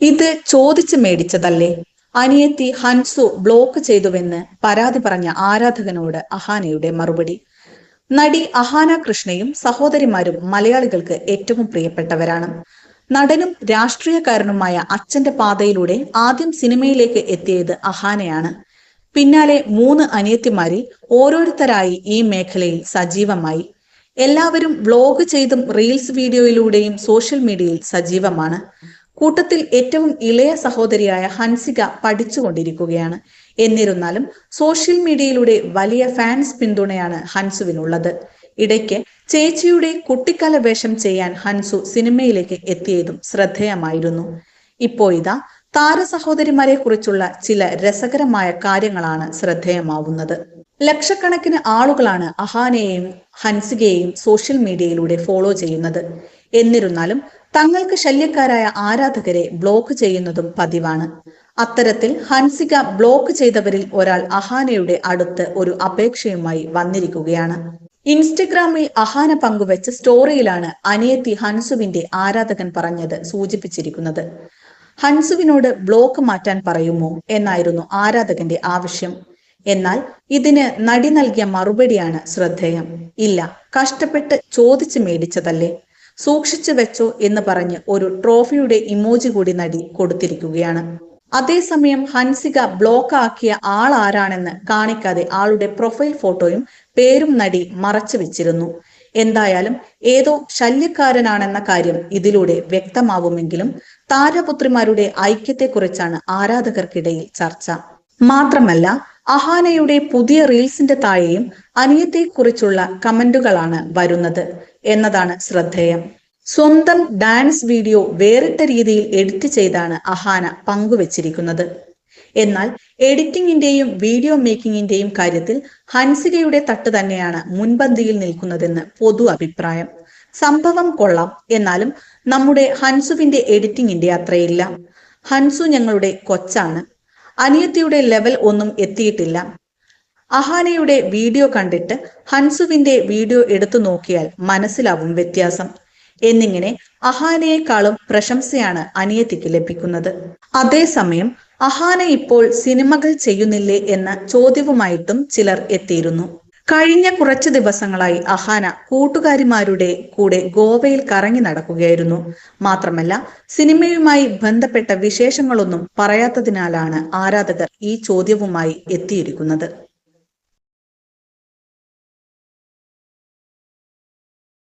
ഇത് ചോദിച്ചു മേടിച്ചതല്ലേ? അനിയത്തി ഹൻസു ബ്ലോക്ക് ചെയ്തുവെന്ന് പരാതി പറഞ്ഞ ആരാധകനോട് അഹാനയുടെ മറുപടി. നടി അഹാന കൃഷ്ണയും സഹോദരിമാരും മലയാളികൾക്ക് ഏറ്റവും പ്രിയപ്പെട്ടവരാണ്. നടനും രാഷ്ട്രീയക്കാരനുമായ അച്ഛന്റെ പാതയിലൂടെ ആദ്യം സിനിമയിലേക്ക് എത്തിയത് അഹാനയാണ്. പിന്നാലെ മൂന്ന് അനിയത്തിമാരിൽ ഓരോരുത്തരായി ഈ മേഖലയിൽ സജീവമായി. എല്ലാവരും വ്ലോഗ് ചെയ്തും റീൽസ് വീഡിയോയിലൂടെയും സോഷ്യൽ മീഡിയയിൽ സജീവമാണ്. കൂട്ടത്തിൽ ഏറ്റവും ഇളയ സഹോദരിയായ ഹൻസിക പഠിച്ചുകൊണ്ടിരിക്കുകയാണ്. എന്നിരുന്നാലും സോഷ്യൽ മീഡിയയിലൂടെ വലിയ ഫാൻസ് പിന്തുണയാണ് ഹൻസുവിനുള്ളത്. ഇടയ്ക്ക് ചേച്ചിയുടെ കുട്ടിക്കാല വേഷം ചെയ്യാൻ ഹൻസു സിനിമയിലേക്ക് എത്തിയതും ശ്രദ്ധേയമായിരുന്നു. ഇപ്പോഴിതാ താര സഹോദരിമാരെ കുറിച്ചുള്ള ചില രസകരമായ കാര്യങ്ങളാണ് ശ്രദ്ധേയമാവുന്നത്. ലക്ഷക്കണക്കിന് ആളുകളാണ് അഹാനെയും ഹൻസികയെയും സോഷ്യൽ മീഡിയയിലൂടെ ഫോളോ ചെയ്യുന്നത്. എന്നിരുന്നാലും തങ്ങൾക്ക് ശല്യക്കാരായ ആരാധകരെ ബ്ലോക്ക് ചെയ്യുന്നതും പതിവാണ്. അത്തരത്തിൽ ഹൻസിക ബ്ലോക്ക് ചെയ്തവരിൽ ഒരാൾ അഹാനയുടെ അടുത്ത് ഒരു അപേക്ഷയുമായി വന്നിരിക്കുകയാണ്. ഇൻസ്റ്റഗ്രാമിൽ അഹാന പങ്കുവെച്ച സ്റ്റോറിയിലാണ് അനിയത്തി ഹൻസുവിന്റെ ആരാധകൻ പറഞ്ഞത് സൂചിപ്പിച്ചിരിക്കുന്നത്. ഹൻസുവിനോട് ബ്ലോക്ക് മാറ്റാൻ പറയുമോ എന്നായിരുന്നു ആരാധകന്റെ ആവശ്യം. എന്നാൽ ഇതിന് നടി നൽകിയ മറുപടിയാണ് ശ്രദ്ധേയം. ഇല്ല കഷ്ടപ്പെട്ട് ചോദിച്ചു മേടിച്ചതല്ലേ? സൂക്ഷിച്ചു വെച്ചോ എന്ന് പറഞ്ഞ് ഒരു ട്രോഫിയുടെ ഇമോജി കൂടി നടി കൊടുത്തിരിക്കുകയാണ്. അതേസമയം ഹൻസിക ബ്ലോക്ക് ആക്കിയ ആൾ ആരാണെന്ന് കാണിക്കാതെ ആളുടെ പ്രൊഫൈൽ ഫോട്ടോയും പേരും നടി മറച്ചു വെച്ചിരുന്നു. എന്തായാലും ഏതോ ശല്യക്കാരനാണെന്ന കാര്യം ഇതിലൂടെ വ്യക്തമാവുമെങ്കിലും താരപുത്രിമാരുടെ ഐക്യത്തെക്കുറിച്ചാണ് ആരാധകർക്കിടയിൽ ചർച്ച. മാത്രമല്ല അഹാനയുടെ പുതിയ റീൽസിന്റെ താഴെയും അനിയത്തെക്കുറിച്ചുള്ള കമന്റുകളാണ് വരുന്നത്. എന്നതാണ് ശ്രദ്ധേയം. സ്വന്തം ഡാൻസ് വീഡിയോ വേറിട്ട രീതിയിൽ എഡിറ്റ് ചെയ്താണ് അഹാന പങ്കുവച്ചിരിക്കുന്നത്. എന്നാൽ എഡിറ്റിംഗിന്റെയും വീഡിയോ മേക്കിംഗിന്റെയും കാര്യത്തിൽ ഹൻസികയുടെ തട്ട് തന്നെയാണ് മുൻപന്തിയിൽ നിൽക്കുന്നതെന്ന് പൊതു അഭിപ്രായം. സംഭവം കൊള്ളാം എന്നാലും നമ്മുടെ ഹൻസുവിന്റെ എഡിറ്റിംഗിന്റെ അത്രയില്ല. ഹൻസു ഞങ്ങളുടെ കൊച്ചാണ്. അനിയത്തിയുടെ ലെവൽ ഒന്നും എത്തിയിട്ടില്ല. അഹാനയുടെ വീഡിയോ കണ്ടിട്ട് ഹൻസുവിന്റെ വീഡിയോ എടുത്തു നോക്കിയാൽ മനസ്സിലാവും വ്യത്യാസം. എന്നിങ്ങനെ അഹാനയെക്കാളും പ്രശംസയാണ് അനിയത്തിക്ക് ലഭിക്കുന്നത്. അതേസമയം അഹാന ഇപ്പോൾ സിനിമകൾ ചെയ്യുന്നില്ലേ എന്ന ചോദ്യവുമായിട്ടും ചിലർ എത്തിയിരുന്നു. കഴിഞ്ഞ കുറച്ച് ദിവസങ്ങളായി അഹാന കൂട്ടുകാരിമാരുടെ കൂടെ ഗോവയിൽ കറങ്ങി നടക്കുകയായിരുന്നു. മാത്രമല്ല സിനിമയുമായി ബന്ധപ്പെട്ട വിശേഷങ്ങളൊന്നും പറയാത്തതിനാലാണ് ആരാധകർ ഈ ചോദ്യവുമായി എത്തിയിരിക്കുന്നത്.